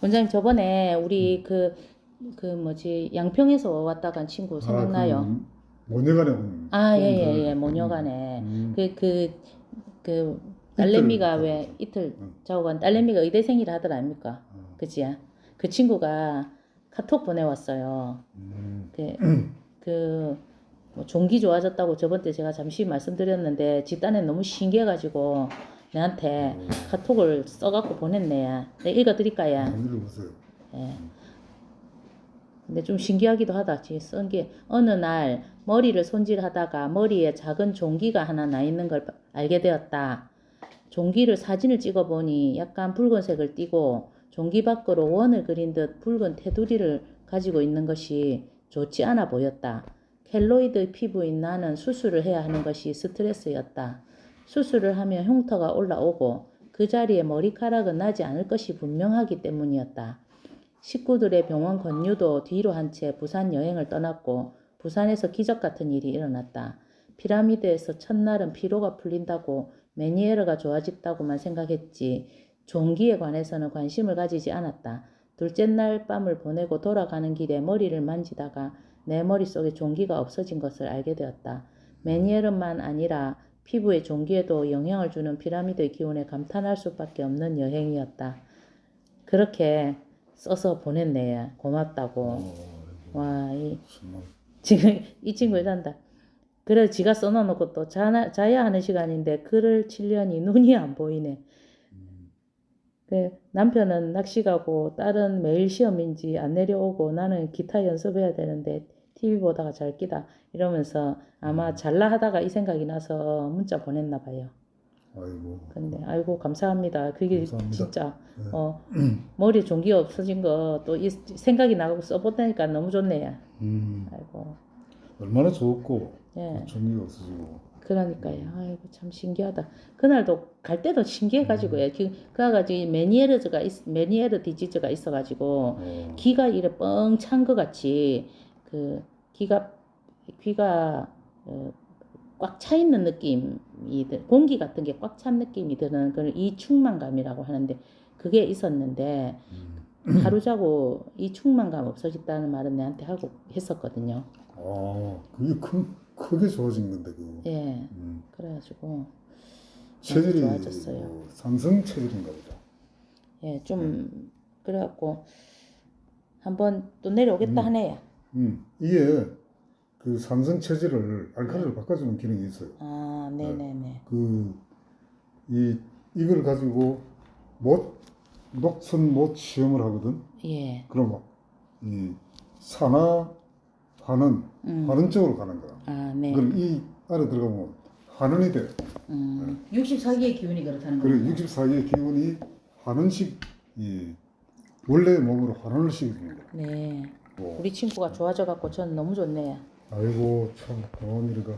원장님 저번에 우리 그 그 뭐지 양평에서 왔다 간 친구 생각나요? 아, 그 모녀간에 온. 아, 예, 그- 예, 예. 모녀간에. 음. 그, 그, 그, 딸내미가 이틀 왜 이틀 응. 자고 간 딸내미가 의대생이라 하더라 아닙니까? 어. 그지? 그 친구가 카톡 보내왔어요. 음. 그, 그, 뭐 종기 좋아졌다고 저번 때 제가 잠시 말씀드렸는데, 지 딴에 너무 신기해가지고, 내한테 오. 카톡을 써갖고 보냈네. 내가 읽어보세요. 예. 근데 좀 신기하기도 하다. 쓴 게 어느 날 머리를 손질하다가 머리에 작은 종기가 하나 나 있는 걸 알게 되었다. 종기를 사진을 찍어 보니 약간 붉은색을 띠고 종기 밖으로 원을 그린 듯 붉은 테두리를 가지고 있는 것이 좋지 않아 보였다. 켈로이드 피부인 나는 수술을 해야 하는 것이 스트레스였다. 수술을 하면 흉터가 올라오고 그 자리에 머리카락은 나지 않을 것이 분명하기 때문이었다. 식구들의 병원 권유도 뒤로 한 채 부산 여행을 떠났고 부산에서 기적 같은 일이 일어났다. 피라미드에서 첫날은 피로가 풀린다고 매니에르가 좋아졌다고만 생각했지 종기에 관해서는 관심을 가지지 않았다. 둘째 날 밤을 보내고 돌아가는 길에 머리를 만지다가 내 머릿속에 종기가 없어진 것을 알게 되었다. 매니에르만 아니라 피부의 종기에도 영향을 주는 피라미드의 기운에 감탄할 수밖에 없는 여행이었다. 그렇게 써서 보냈네. 고맙다고. 어, 와, 이. 지금 이 친구 이런다. 그래, 지가 써놓고 또 자, 자야 하는 시간인데 글을 치려니 눈이 안 보이네. 음. 그 남편은 낚시 가고 딸은 매일 시험인지 안 내려오고 나는 기타 연습해야 되는데 TV 보다가 잘 끼다 이러면서 아마 잘라 하다가 이 생각이 나서 문자 보냈나 봐요. 아이고. 근데 아이고 감사합니다. 그게 감사합니다. 진짜 네. 어 머리 종기 없어진 거또 생각이 나고 써보다니까 너무 좋네요. 음. 아이고 얼마나 좋았고. 예 종이가 없어지고. 그러니까요. 아이고 참 신기하다. 그날도 갈 때도 신기해가지고요. 그 그가지고 메니에르즈가 있, 메니에르 디지즈가 있어가지고 어. 귀가 이래 뻥 찬 것 같이 그 귀가 귀가 어, 꽉차 있는 느낌이 들- 공기 같은 게 꽉 찬 느낌이 드는 그런 이충만감이라고 하는데 그게 있었는데 음. 하루 자고 이 충만감 없어졌다는 말은 내한테 하고 했었거든요. 아, 그게 큰, 크게 좋아진 건데, 그거. 예, 음. 그래가지고 체질이 좋아졌어요. 뭐 상승 체질인가 보다. 예, 좀 그래갖고 한번 또 내려오겠다 음. 하네요. 음, 이게 그 상승 체질을 알칼리로 바꿔주는 기능이 있어요. 아, 네네네. 그, 이, 이걸 가지고 못, 녹슨 못 시험을 하거든. 예, 그럼 막, 이, 산화, 환원, 음, 환원 쪽으로 가는 거야. 아, 네. 그럼 이 안에 들어가면 환원이 돼. 음, 64기의 기운이 그렇다는 그리고 거예요. 64기의 기운이 환원식, 이, 원래 몸으로 환원을 시키는 거야. 네. 뭐, 우리 친구가 좋아져 갖고 저는 너무 좋네요. 아이고, 참, 고마운 일이다.